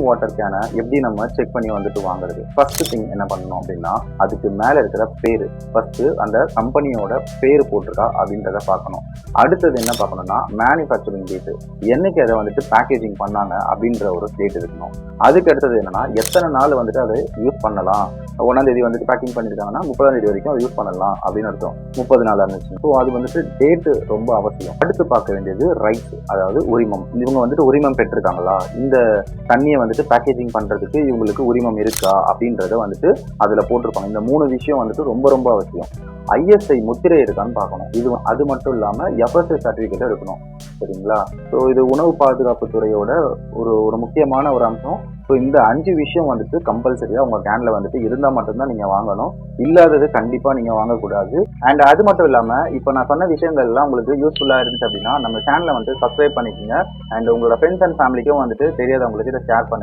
Water கேனை எப்படி நம்ம check பண்ணி வந்துட்டு வாங்குறது? ஃபர்ஸ்ட் திங் என்ன பண்ணணும் அப்படின்னா அதுக்கு மேலே இருக்கிற பேர். ஃபர்ஸ்ட் அந்த கம்பெனியோட பேர் போட்டிருக்கா அப்படின்றத பார்க்கணும். அடுத்தது என்ன பார்க்கணும்னா மேனுஃபேக்சரிங் டேட்டு என்னைக்கு அதை வந்துட்டு பேக்கேஜிங் பண்ணாங்க அப்படின்ற ஒரு டேட் இருக்கணும் அதுக்கு அடுத்தது என்னன்னா எத்தனை நாள் வந்துட்டு அதை யூஸ் பண்ணலாம்? ஒன்றாம் தேதி வந்துட்டு பேக்கிங் பண்ணியிருக்காங்கன்னா முப்பதாம் தேதி வரைக்கும் அதை யூஸ் பண்ணலாம் அப்படின்னு அர்த்தம். முப்பது நாள் இருந்துச்சு. ஸோ அது வந்துட்டு டேட்டு ரொம்ப அவசியம். அடுத்து பார்க்க வேண்டியது ரைட்ஸ் அதாவது உரிமம். இவங்க வந்துட்டு உரிமம் பெற்றிருக்காங்களா? இந்த தண்ணியை வந்துட்டு பேக்கேஜிங் பண்றதுக்கு இவங்களுக்கு உரிமம் இருக்கா? அப்படின்றத வந்துட்டு அதுல போட்டிருப்பாங்க. இந்த மூணு விஷயம் வந்துட்டு ரொம்ப ரொம்ப அவசியம். ஐஎஸ்ஐ முத்திரை இருக்கான்னு பார்க்கணும். இது அது மட்டும் இல்லாம எஃப்எஸ்ஐ சர்டிபிகேட் இருக்கணும். சரிங்களா? ஸோ இது உணவு பாதுகாப்பு துறையோட ஒரு ஒரு முக்கியமான ஒரு அம்சம். ஸோ இந்த அஞ்சு விஷயம் வந்துட்டு கம்பல்சரியாக உங்கள் கேனில் வந்துட்டு இருந்தால் மட்டும்தான் நீங்கள் வாங்கணும். இல்லாதது கண்டிப்பாக நீங்கள் வாங்கக்கூடாது. அண்ட் அது மட்டும் இல்லாமல் இப்போ நான் சொன்ன விஷயங்கள்லாம் உங்களுக்கு யூஸ்ஃபுல்லாக இருந்துச்சு அப்படின்னா நம்ம சேனலை வந்து சப்ஸ்கிரைப் பண்ணிக்கோங்க. அண்ட் உங்களோட ஃப்ரெண்ட்ஸ் அண்ட் ஃபேமிலிக்கும் வந்துட்டு தெரியாதவங்களுக்கு இதை ஷேர் பண்ணுங்க.